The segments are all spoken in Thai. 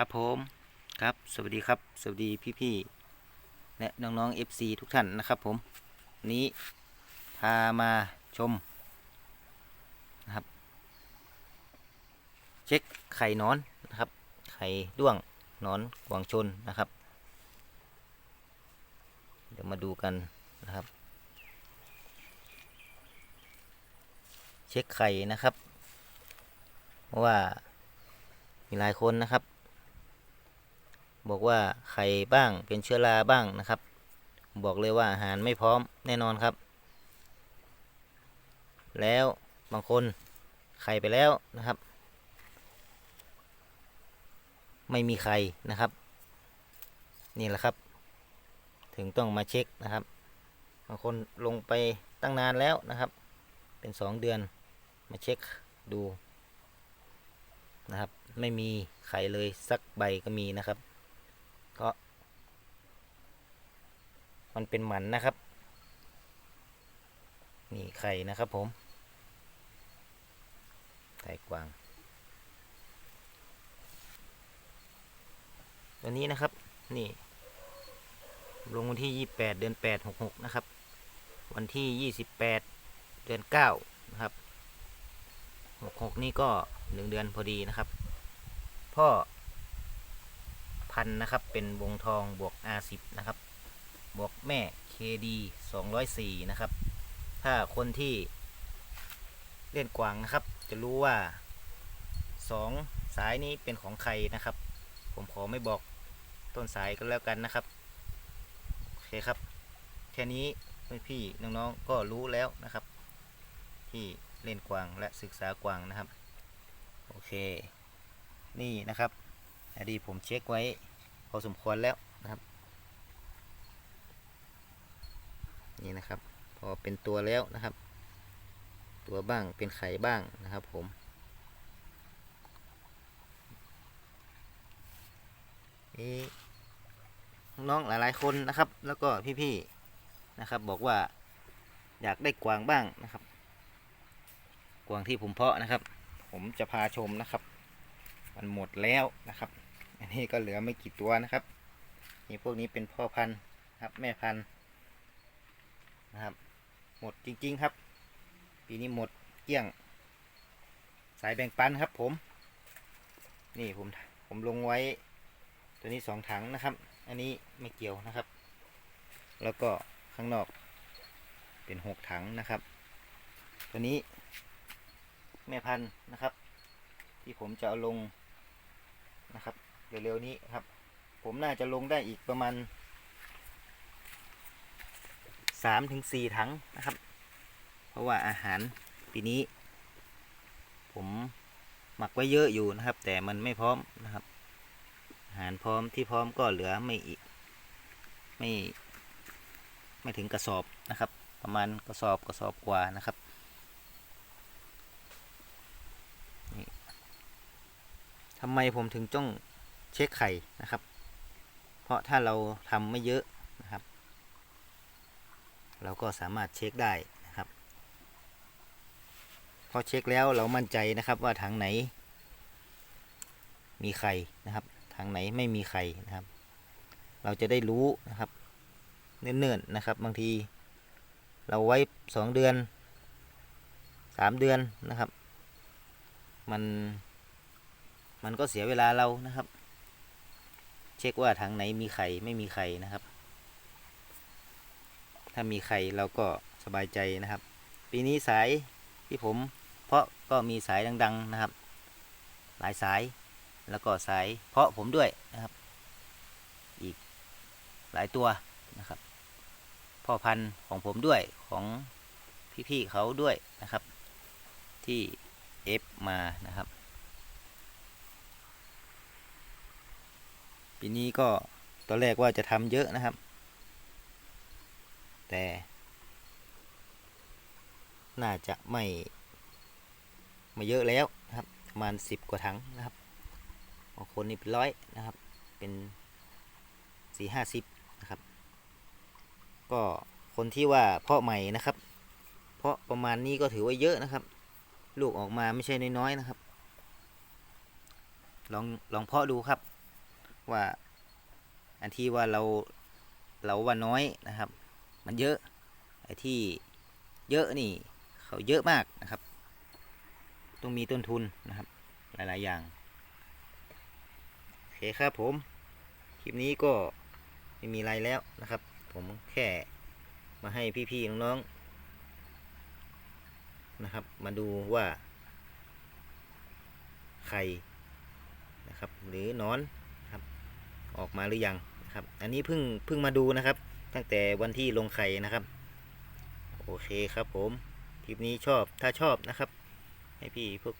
ครับผมครับสวัสดีครับ สวัสดีพี่ๆและน้องๆ FC ทุกท่านนะครับผมนี้พามาชมนะครับ เช็คไข่นอนนะครับ ไข่ด้วงนอนกวางชนนะครับ เดี๋ยวมาดูกันนะครับ เช็คไข่นะครับ เพราะว่ามีหลายคนนะครับ บอกว่าไข่บ้างเป็นเชื้อราบ้างนะครับ บอกเลยว่าอาหารไม่พร้อมแน่นอนครับ แล้วบางคนไข่ไปแล้วนะครับ ไม่มีไข่นะครับ นี่แหละครับ ถึงต้องมาเช็คนะครับ บางคนลงไปตั้งนานแล้วนะครับ เป็นสองเดือนมาเช็คดูนะครับ ไม่มีไข่เลยสักใบก็มีนะครับ ก็ มันเป็นหมันนะครับ นี่ไข่นะครับผม ไข่กวาง ตัวนี้นะครับ นี่ ลงวันที่ 28 เดือน 8 66 นะครับ วันที่ 28 เดือน 9 นะครับ 66 นี่ก็ 1 เดือนพอดีนะครับ พ่อ พันนะครับ เป็นวงทองบวก R10 นะครับ บวกแม่ KD 204 นะครับ ถ้าคนที่เล่นกวางนะครับ จะรู้ว่า 2 สายนี้เป็นของใครนะครับ ผมขอไม่บอกต้นสายก็แล้วกันนะครับ โอเคครับ แค่นี้พี่น้องๆก็รู้แล้วนะครับ ที่เล่นกวางและศึกษากวางนะครับ โอเค นี่นะครับ อดีผมเช็คไว้พอสมควรแล้วนะครับ นี่นะครับ พอเป็นตัวแล้วนะครับ ตัวบ้างเป็นไข่บ้างนะครับผมนี่น้องหลายๆคนนะครับ แล้วก็พี่ๆนะครับ บอกว่าอยากได้กวางบ้างนะครับ กวางที่ผมเพาะนะครับ ผมจะพาชมนะครับ มันหมดแล้วนะครับ อันนี้ก็เหลือไม่กี่ตัวนะครับ นี่พวกนี้เป็นพ่อพันธุ์ครับ แม่พันธุ์นะครับ หมดจริง ๆ ครับ ปีนี้หมดเกลี้ยง สายแบ่งปันครับ ผม นี่ผมผมลงไว้ ตัวนี้สองถังนะครับ อันนี้ไม่เกี่ยวนะครับ แล้วก็ข้างนอกเป็นหกถังนะครับ ตัวนี้แม่พันธุ์นะครับ ที่ผมจะเอาลงนะครับ เร็วๆนี้ครับ ผมน่าจะลงได้อีกประมาณสามถึงสี่ถังนะครับ เพราะว่าอาหารปีนี้ ผมหมักไว้เยอะอยู่นะครับ แต่มันไม่พร้อมนะครับ อาหารพร้อมที่พร้อมก็เหลือไม่อีกไม่ไม่ถึงกระสอบนะครับ ประมาณกระสอบกระสอบกว่านะครับทำไมผมถึงต้อง เช็คไข่นะครับ เพราะถ้าเราทำไม่เยอะนะครับ เราก็สามารถเช็คได้นะครับพอเช็คแล้วเรามั่นใจนะครับว่าถังไหน มีไข่นะครับถังไหนไม่มีไข่นะครับ เราจะได้รู้นะครับ เนิ่นๆนะครับ บางที เราไว้สองเดือนสามเดือนนะครับ มัน มันก็เสียเวลาเรานะครับ เช็คว่าถังไหนมีไข่ไม่มีไข่นะครับ ถ้ามีไข่เราก็สบายใจนะครับ ปีนี้สายที่ผม เพาะก็มีสายดัง ๆนะครับ หลายสายแล้วก็สายเพาะผมด้วยนะครับ อีกหลายตัวนะครับ พ่อพันธุ์ของผมด้วยของพี่ๆเขาด้วยนะครับ ที่เอฟมานะครับ ปีนี้ก็ตอนแรกว่าจะทำเยอะนะครับ แต่ น่าจะไม่ไม่เยอะแล้วนะครับประมาณสิบกว่าถังนะครับบางคนนี่เป็นร้อยนะครับ เป็นสี่ห้าสิบนะครับ ก็คนที่ว่าเพาะใหม่นะครับ เพาะประมาณนี้ก็ถือว่าเยอะนะครับ ลูกออกมาไม่ใช่น้อยๆนะครับ ลองลองเพาะดูครับ ว่า อันที่ว่าเราเราว่าน้อยนะครับ มันเยอะไอ้ที่เยอะนี่เขาเยอะมากนะครับ ต้องมีต้นทุนนะครับ หลาย ๆ อย่างโอเคครับผม คลิปนี้ก็ไม่มีอะไรแล้วนะครับ ผมแค่มาให้พี่ ๆ น้อง ๆ นะครับ มาดูว่าไข่นะครับ หรือนอน ออกมาหรือยังนะครับ อันนี้เพิ่งเพิ่งมาดูนะครับ ตั้งแต่วันที่ลงไข่นะครับ โอเคครับผม คลิปนี้ชอบถ้าชอบนะครับ ให้พี่พวก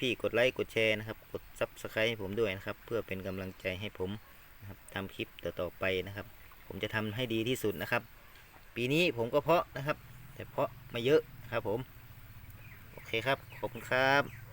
พี่ๆกดไลค์กดแชร์นะครับ กดซับสไครต์ให้ผมด้วยนะครับ เพื่อเป็นกำลังใจให้ผมนะครับทำคลิปต่อๆไปนะครับ ผมจะทำให้ดีที่สุดนะครับ ปีนี้ผมก็เพาะนะครับ แต่เพาะมาเยอะนะครับผม โอเคครับ ขอบคุณครับ